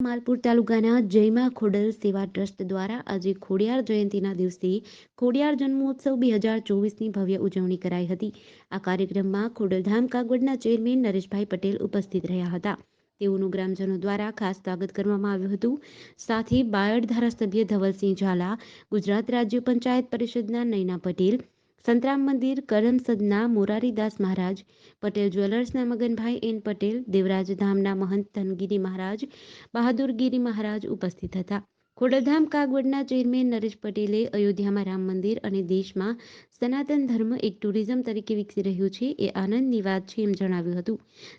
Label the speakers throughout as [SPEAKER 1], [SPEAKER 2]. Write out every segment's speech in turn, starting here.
[SPEAKER 1] માલપુર તાલુકાના જયમા ખોડલ સેવા ટ્રસ્ટ દ્વારા આજે ખોડિયાર જયંતિના દિવસે ખોડિયાર જન્મોત્સવ બે હજાર ચોવીસની ભવ્ય ઉજવણી કરાઈ હતી. આ કાર્યક્રમમાં ખોડલધામ કાગવડના ચેરમેન નરેશભાઈ પટેલ ઉપસ્થિત રહ્યા હતા. તેઓનું ગ્રામજનો દ્વારા ખાસ સ્વાગત કરવામાં આવ્યું હતું. સાથે બાયડ ધારાસભ્ય ધવલસિંહ ઝાલા, ગુજરાત રાજ્ય પંચાયત પરિષદના નૈના પટેલ સંતરામ મંદિર કરમસદના મોરારીદાસ મહારાજ, પટેલ જ્વેલર્સના મગનભાઈ એન પટેલ, દેવરાજ ધામના મહંત ધનગીરી મહારાજ, બહાદુરગીરી મહારાજ ઉપસ્થિત હતા. ખોડલધામ કાગવડના ચેરમેન નરેશ પટેલે અયોધ્યામાં રામ મંદિર અને દેશમાં સનાતન ધર્મ એક ટુરિઝમ તરીકે વિકસી રહ્યું છે એ આનંદની વાત છે એમ જણાવ્યું હતું.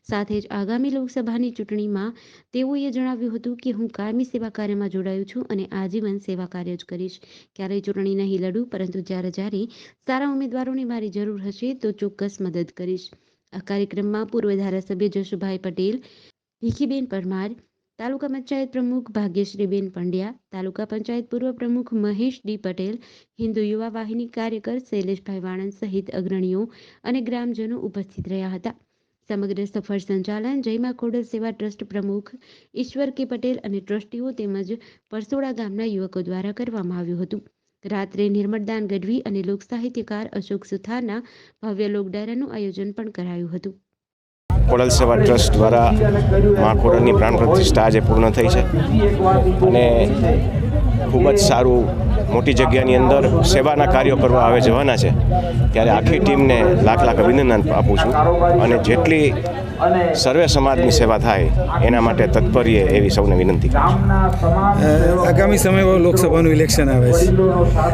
[SPEAKER 1] સાથે જ આગામી લોકસભાની ચૂંટણીમાં તેઓએ જણાવ્યું હતું કે, હું કાયમી સેવા કાર્યમાં જોડાયું છું અને આજીવન સેવા કાર્ય જ કરીશ. ક્યારેય ચૂંટણી નહીં લડું, પરંતુ જ્યારે જ્યારે સારા ઉમેદવારોની મારી જરૂર હશે તો ચોક્કસ મદદ કરીશ. આ કાર્યક્રમમાં પૂર્વ ધારાસભ્ય જશુભાઈ પટેલ, ભીખીબેન પરમાર તાલુકા પંચાયત પ્રમુખ ભાગ્યશ્રીબેન પંડ્યા, તાલુકા પંચાયત પૂર્વ પ્રમુખ મહેશ ડી પટેલ, હિન્દુ યુવા વાહિની કાર્યકર શૈલેષભાઈ વાણંદ સહિત અગ્રણીઓ અને ગ્રામજનો ઉપસ્થિત રહ્યા હતા. સમગ્ર સફળ સંચાલન જયમા ખોડલ સેવા ટ્રસ્ટ પ્રમુખ ઈશ્વર કે પટેલ અને ટ્રસ્ટીઓ તેમજ પરસોડા ગામના યુવકો દ્વારા કરવામાં આવ્યું હતું. રાત્રે નિર્મળદાન ગઢવી અને લોકસાહિત્યકાર અશોક સુથારના ભવ્ય લોકડાયરાનું આયોજન પણ કરાયું હતું.
[SPEAKER 2] ખોડલ સેવા ટ્રસ્ટ દ્વારા મા કોડલની પ્રાણ પ્રતિષ્ઠા આજે પૂર્ણ થઈ છે. અને ખૂબ જ સારું મોટી જગ્યાની અંદર સેવાના કાર્યો કરવા આવે જવાના છે ત્યારે આખી ટીમને લાખ લાખ અભિનંદન આપું છું. અને જેટલી સર્વે સમાજની સેવા થાય એના માટે તત્પર્ય એવી સૌને વિનંતી
[SPEAKER 3] આગામી સમયમાં લોકસભાનું ઇલેક્શન આવે છે.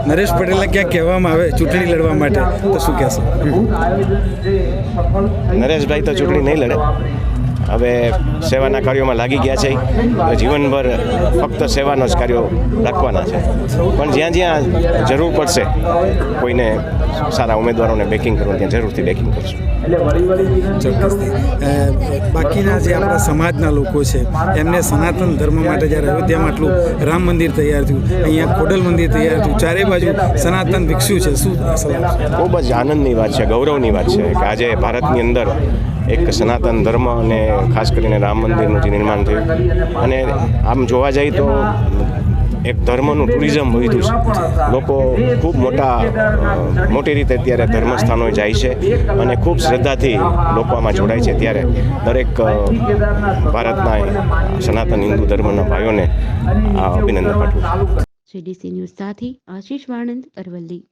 [SPEAKER 3] નરેશ પટેલને ક્યાંક કહેવામાં આવે ચૂંટણી લડવા માટે તો શું કહેશો?
[SPEAKER 2] નરેશભાઈ તો ચૂંટણી નહીં લડે. હવે સેવાના કાર્યોમાં લાગી ગયા છે. જીવનભર ફક્ત સેવાના જ કાર્યો રાખવાના છે. પણ જ્યાં જ્યાં જરૂર પડશે કોઈને સારા ઉમેદવારોને બેકિંગ કરવા ત્યાં જરૂરથી બેકિંગ કરશું.
[SPEAKER 3] ચોક્કસથી બાકીના જે આપણા સમાજના લોકો છે એમને સનાતન ધર્મ માટે જ્યારે અયોધ્યામાં આટલું રામ મંદિર તૈયાર થયું અહીંયા ખોડલ મંદિર તૈયાર થયું ચારે બાજુ સનાતન વિકસ્યું છે. શું
[SPEAKER 2] ખૂબ જ આનંદની વાત છે ગૌરવની વાત છે કે આજે ભારતની અંદર એક સનાતન ધર્મ અને ખાસ કરીને રામ મંદિરનું જે નિર્માણ થયું. અને આમ જોવા જઈએ તો એક ધર્મનું ટુરિઝમ વધ્યું છે. લોકો ખૂબ મોટા મોટી રીતે અત્યારે ધર્મસ્થાનોએ જાય છે અને ખૂબ શ્રદ્ધાથી લોકો આમાં જોડાય છે. ત્યારે દરેક ભારતના સનાતન હિન્દુ ધર્મના ભાઈઓને અભિનંદન પાઠવું
[SPEAKER 1] જેડીસી ન્યૂઝ સાથે આશીષ વાણંદ અરવલ્લી.